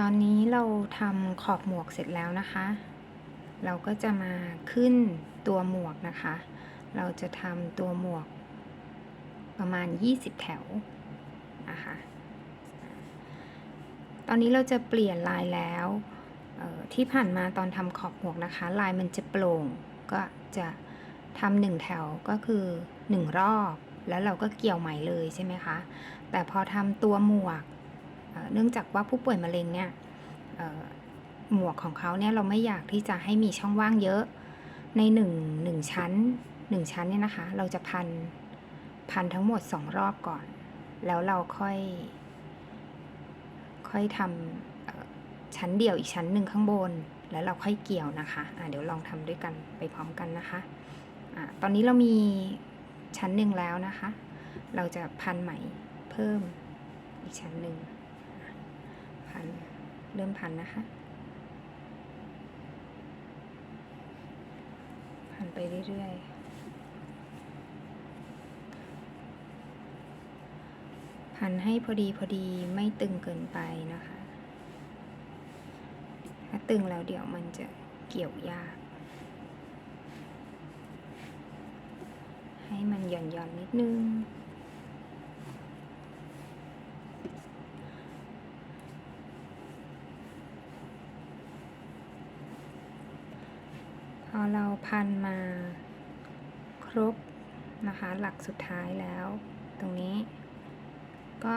ตอนนี้เราทำขอบหมวกเสร็จแล้วนะคะ เราก็จะมาขึ้นตัวหมวกนะคะ เราจะทำตัวหมวกประมาณ 20 แถวนะคะ ตอนนี้เราจะเปลี่ยนลายแล้วที่ผ่านมาตอนทำขอบหมวกนะคะ ลายมันจะโปร่งก็จะทำหนึ่งแถวก็คือหนึ่งรอบ แล้วเราก็เกี่ยวไหมเลยใช่ไหมคะ แต่พอทำตัวหมวก เนื่องจากว่าผู้ป่วยมะเร็งเนี่ยหมวกของเขาเนี่ยเราไม่อยากที่จะให้มีช่องว่างเยอะ ในหนึ่งหนึ่งชั้นหนึ่งชั้นเนี่ยนะคะ เราจะพันพันทั้งหมดสองรอบก่อน แล้วเราค่อย ค่อยทำชั้นเดี่ยวอีกชั้นหนึ่งข้างบน แล้วเราค่อยเกี่ยวนะคะะเดี๋ยวลองทำด้วยกันไปพร้อมกันนะคะอะตอนนี้เรามีชั้นหนึ่งแล้วนะคะ เราจะพันไหมเพิ่มอีกชั้นหนึ่ง พัน เริ่มพันนะคะ พันไปเรื่อยๆ พันให้พอดีพอดีไม่ตึงเกินไปนะคะ ถ้าตึงแล้วเดี๋ยวมันจะเกี่ยวยาก ให้มันหย่อนหย่อนๆนิดนึง เราพันมาครบนะคะหลักสุดท้ายแล้ว ตรงนี้ ก็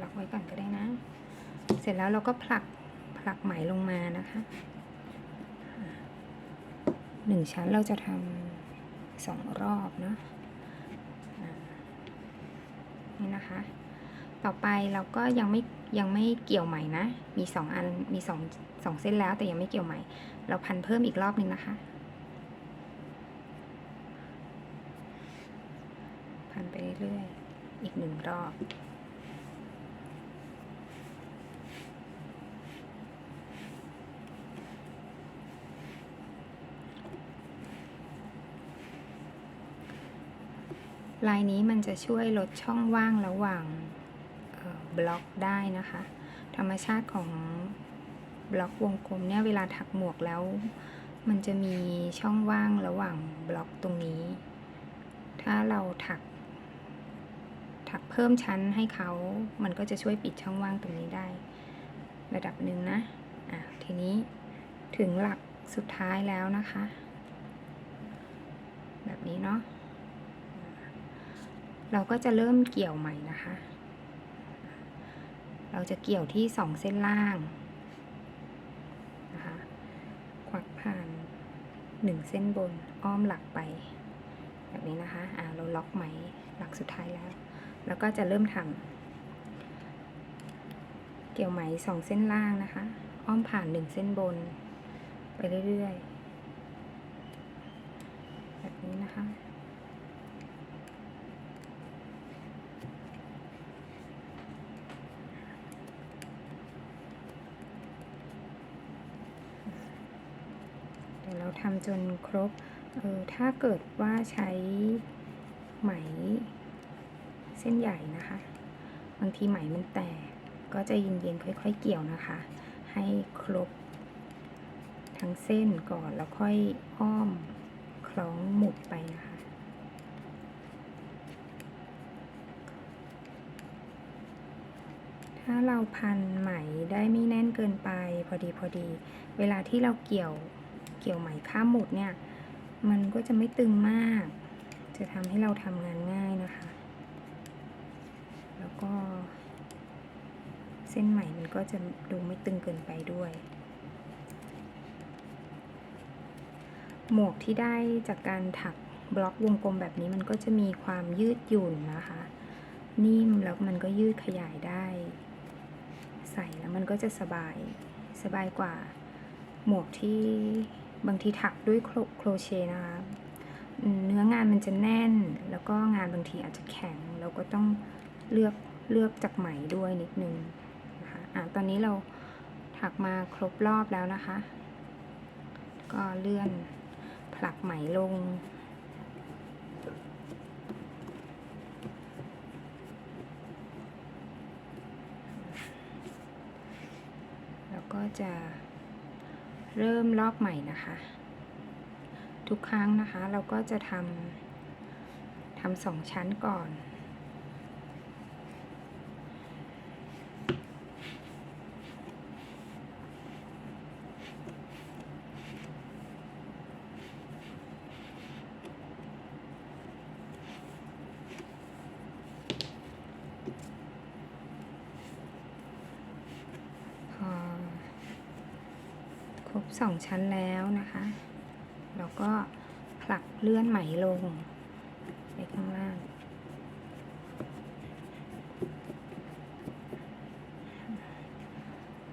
ล็อกไว้ก่อนก็ได้นะ เสร็จแล้วเราก็ผลักผลักไหมลงมานะคะหนึ่งชั้นเราจะทำสองรอบเนาะนี่นะคะ ต่อไปเราก็ยังไม่ยังไม่เกี่ยวไหม่นะ มีสองอัน มีสองสองเส้นแล้วแต่ยังไม่เกี่ยวไหม่ เราพันเพิ่มอีกรอบหนึ่งนะคะ พันไปเรื่อยๆ อีกหนึ่งรอบลายนี้มันจะช่วยลดช่องว่างระหว่าง บล็อกได้นะคะ ธรรมชาติของบล็อกวงกลมเนี่ยเวลาถักหมวกแล้ว มันจะมีช่องว่างระหว่างบล็อกตรงนี้ ถ้าเราถัก ถักเพิ่มชั้นให้เขา มันก็จะช่วยปิดช่องว่างตรงนี้ได้ ระดับหนึ่งนะ อะทีนี้ถึงหลักสุดท้ายแล้วนะคะ แบบนี้เนาะเราก็จะเริ่มเกี่ยวใหม่นะคะ เราจะเกี่ยวที่สองเส้นล่างนะคะควักผ่านหนึ่งเส้นบนอ้อมหลักไป แบบนี้นะคะอ่าเราล็อกไหมหลักสุดท้ายแล้ว แล้วก็จะเริ่มทำเกี่ยวไหมสองเส้นล่างนะคะ อ้อมผ่านหนึ่งเส้นบน ไปเรื่อยๆแบบนี้นะคะ เราทำจนครบเออถ้าเกิดว่าใช้ไหมเส้นใหญ่นะคะ บางทีไหมมันแตกก็จะเย็นๆค่อย ๆ เกี่ยวนะคะ ให้ครบทั้งเส้นก่อนแล้วค่อยอ้อมคล้องหมุดไปนะคะ ถ้าเราพันไหมได้ไม่แน่นเกินไปพอดีพอดี เวลาที่เราเกี่ยว เกี่ยวไหมข้ามหมดเนี่ย มันก็จะไม่ตึงมาก จะทำให้เราทำงานง่ายนะคะ แล้วก็ เส้นไหมมันก็จะดูไม่ตึงเกินไปด้วย หมวกที่ได้จากการถักบล็อกวงกลมแบบนี้มันก็จะมีความยืดหยุ่นนะคะ นิ่มแล้วมันก็ยืดขยายได้ ใส่แล้วมันก็จะสบายสบายกว่าหมวกที่ บางทีถักด้วยโครโครเชต์นะคะเนื้องานมันจะแน่น แล้วก็งานบางทีอาจจะแข็ง เราก็ต้องเลือกเลือกจากไหมด้วยนิดนึงนะคะอะตอนนี้เราถักมาครบรอบแล้วนะคะ ก็เลื่อนผลักไหมลงก็จะ เริ่มรอบใหม่นะคะ ทุกครั้งนะคะเราก็จะทำทำสองชั้นก่อน พอ ครบสองชั้นแล้วนะคะเราก็ผลักเลื่อนไหมลงไปข้างล่าง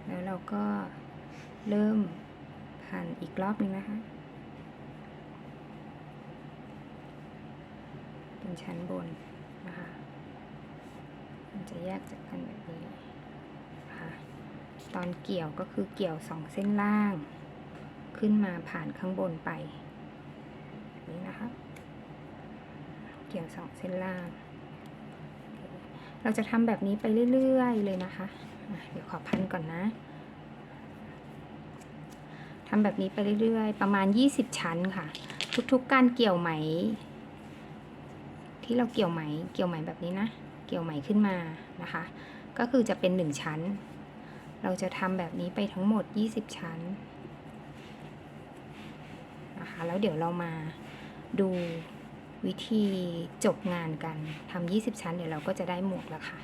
แล้วเราก็เริ่มพันอีกรอบหนึงนะคะ เป็นชั้นบนนะคะ มันจะแยกจากกันแบบนี้ ตอนเกี่ยวก็คือเกี่ยวสองเส้นล่าง ขึ้นมาผ่านข้างบนไปนี้นะคะ เกี่ยวสองเส้นล่าง เราจะทำแบบนี้ไปเรื่อยๆเลยนะคะ เดี๋ยวขอพันก่อนนะทำแบบนี้ไปเรื่อยๆ ประมาณ 20 ชั้นค่ะ ทุกๆการเกี่ยวไหม ที่เราเกี่ยวไหม เกี่ยวไหมแบบนี้นะ เกี่ยวไหมขึ้นมานะคะ ก็คือจะเป็นหนึ่งชั้น เราจะทำแบบนี้ไปทั้งหมด 20 ชั้นนะคะแล้วเดี๋ยวเรามาดูวิธีจบงานกันทำ20 ชั้นเดี๋ยวเราก็จะได้หมวกแล้วค่ะ